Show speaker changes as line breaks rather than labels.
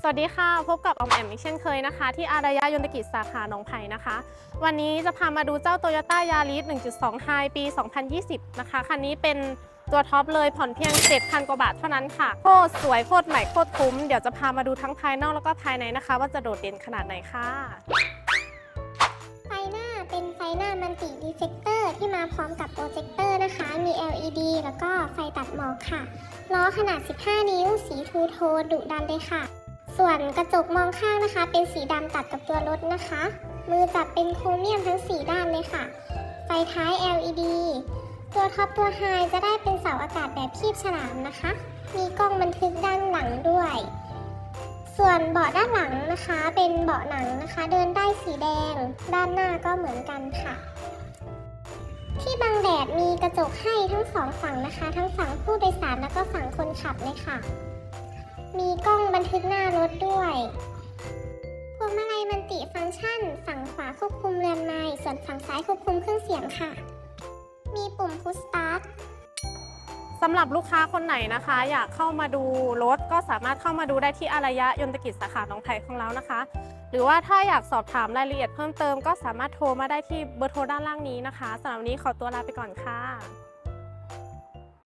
สวัสดีค่ะ พบกับออมแอมอีกเช่นเคยนะคะ ที่อารยะยนตกิจสาขาหนองไผ่นะคะ วันนี้จะพามาดูเจ้า Toyota Yaris 1.2 High ปี 2020 นะคะ คันนี้เป็นตัวท็อปเลยผ่อนเพียง 7,000 กว่าบาทเท่านั้นค่ะ โคตรสวยโคตรใหม่โคตรคุ้ม เดี๋ยวจะพามาดูทั้งภายนอกแล้วก็ภายในนะคะ ว่าจะโดดเด่นขนาดไหนค่ะ
ไฟหน้าเป็นไฟหน้ามันติดีเฟกเตอร์ที่มาพร้อมกับโปรเจคเตอร์นะคะ มี LED แล้วก็ไฟตัดหมอกค่ะล้อขนาด 15 นิ้ว สีทูโทนดุดันเลยค่ะ ส่วนกระจกมองข้างนะคะ เป็นสีดำตัดกับตัวรถนะคะ มือจับเป็นโครเมียมทั้ง 4 ด้านเลยค่ะ ไฟท้าย LED ตัวท็อปตัวไฮจะได้เป็นเสาอากาศแบบคีบฉลามนะคะ มีกล้องบันทึกด้านหลังด้วย ส่วนเบาะด้านหลังนะคะ เป็นเบาะหนังนะคะ เดินได้สีแดง ด้านหน้าก็เหมือนกันค่ะที่บังแดดมีกระจกให้ทั้งสองฝั่งนะคะ ทั้งฝั่งผู้โดยสารแล้วก็ฝั่งคนขับเลยค่ะ มีกล้อง ทึกหน้ารถด้วยพวงมาลัยมันติฟังก์ชัน ฝั่งขวาควบคุมเรือนไม้ส่วนฝั่งซ้ายควบคุมเครื่องเสียงค่ะ มีปุ่มพุชสตาร์ท
สำหรับลูกค้าคนไหนนะคะ อยากเข้ามาดูรถก็สามารถเข้ามาดูได้ที่อารยะยนตกิจสาขาหนองไผ่ของเรานะคะ หรือว่าถ้าอยากสอบถามรายละเอียดเพิ่มเติมก็สามารถโทรมาได้ที่เบอร์โทรด้านล่างนี้นะคะสำหรับวันนี้ขอตัวลาไปก่อนค่ะ